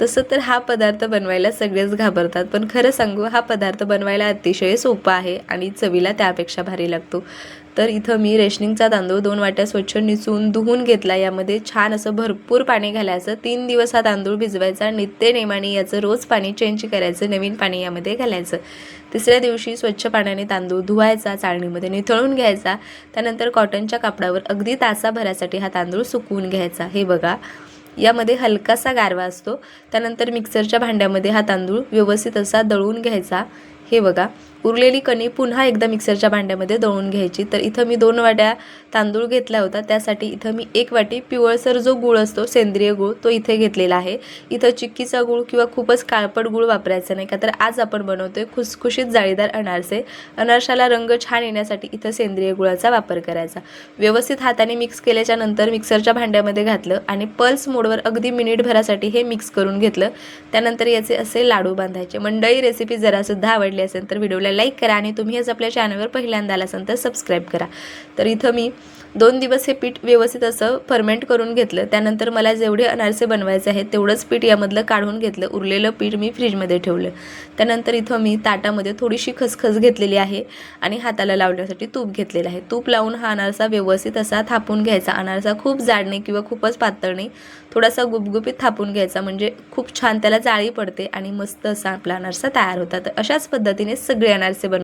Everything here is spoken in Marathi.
तसं तर हा पदार्थ बनवायला सगळेच घाबरतात पण खरं सांगू हा पदार्थ बनवायला अतिशय सोपा आहे आणि चवीला त्यापेक्षा भारी लागतो. तर इथं मी रेशनिंगचा तांदूळ दोन वाट्या स्वच्छ निचून धुवून घेतला. यामध्ये छान असं भरपूर पाणी घालायचं. तीन दिवस हा तांदूळ भिजवायचा नित्य नेमाने याचं रोज पाणी चेंज करायचं नवीन पाणी यामध्ये घालायचं. तिसऱ्या दिवशी स्वच्छ पाण्याने तांदूळ धुवायचा चाळणीमध्ये निथळून घ्यायचा. त्यानंतर कॉटनच्या कापडावर अगदी तासाभरासाठी हा तांदूळ सुकवून घ्यायचा. हे बघा. यामध्ये हलकासा गारवा असतो. त्यानंतर मिक्सरच्या भांड्यामध्ये हा तांदूळ व्यवस्थित असा दळून घ्यायचा. हे बघा उरलेली कणी पुन्हा एकदा मिक्सरच्या भांड्यामध्ये दळून घ्यायची. तर इथं मी दोन वाट्या तांदूळ घेतला होता. त्यासाठी इथं मी एक वाटी पिवळसर जो गूळ असतो सेंद्रिय गूळ तो इथे घेतलेला आहे. इथं चिक्कीचा गूळ किंवा खूपच काळपट गूळ वापरायचा नाही का? तर आज आपण बनवतोय खुसखुशीत जाळीदार अनारसे. अनारशाला रंग छान येण्यासाठी इथं सेंद्रिय गुळाचा वापर करायचा. व्यवस्थित हाताने मिक्स केल्याच्यानंतर मिक्सरच्या भांड्यामध्ये घातलं आणि पल्स मोडवर अगदी मिनिटभरासाठी हे मिक्स करून घेतलं. त्यानंतर याचे असे लाडू बांधायचे. मंडळी रेसिपी जरासुद्धा आवडली असेल तर व्हिडिओला लाईक करा आणि तुम्ही हेच आपल्या चॅनलवर पहिल्यांदा आला असाल तर सबस्क्राईब करा. तर इथं मी दोन दिवस हे पीठ व्यवस्थित असं फर्मेंट करून घेतलं. त्यानंतर मला जेवढे अनारसे बनवायचे आहेत तेवढंच पीठ यामधलं काढून घेतलं. उरलेलं पीठ मी फ्रीजमध्ये ठेवलं. त्यानंतर इथं मी ताटामध्ये थोडीशी खसखस घेतलेली आहे आणि हाताला लावण्यासाठी तूप घेतलेलं आहे. तूप लावून हा अनारसा व्यवस्थित असा थापून घ्यायचा. अनारसा खूप जाड नाही किंवा खूपच पातळ नाही थोडासा गुपगुपीत थापून घ्यायचा. म्हणजे खूप छान त्याला जाळी पडते आणि मस्त असा आपला अनारसा तयार होता तर अशाच पद्धतीने सगळे अनारसे बन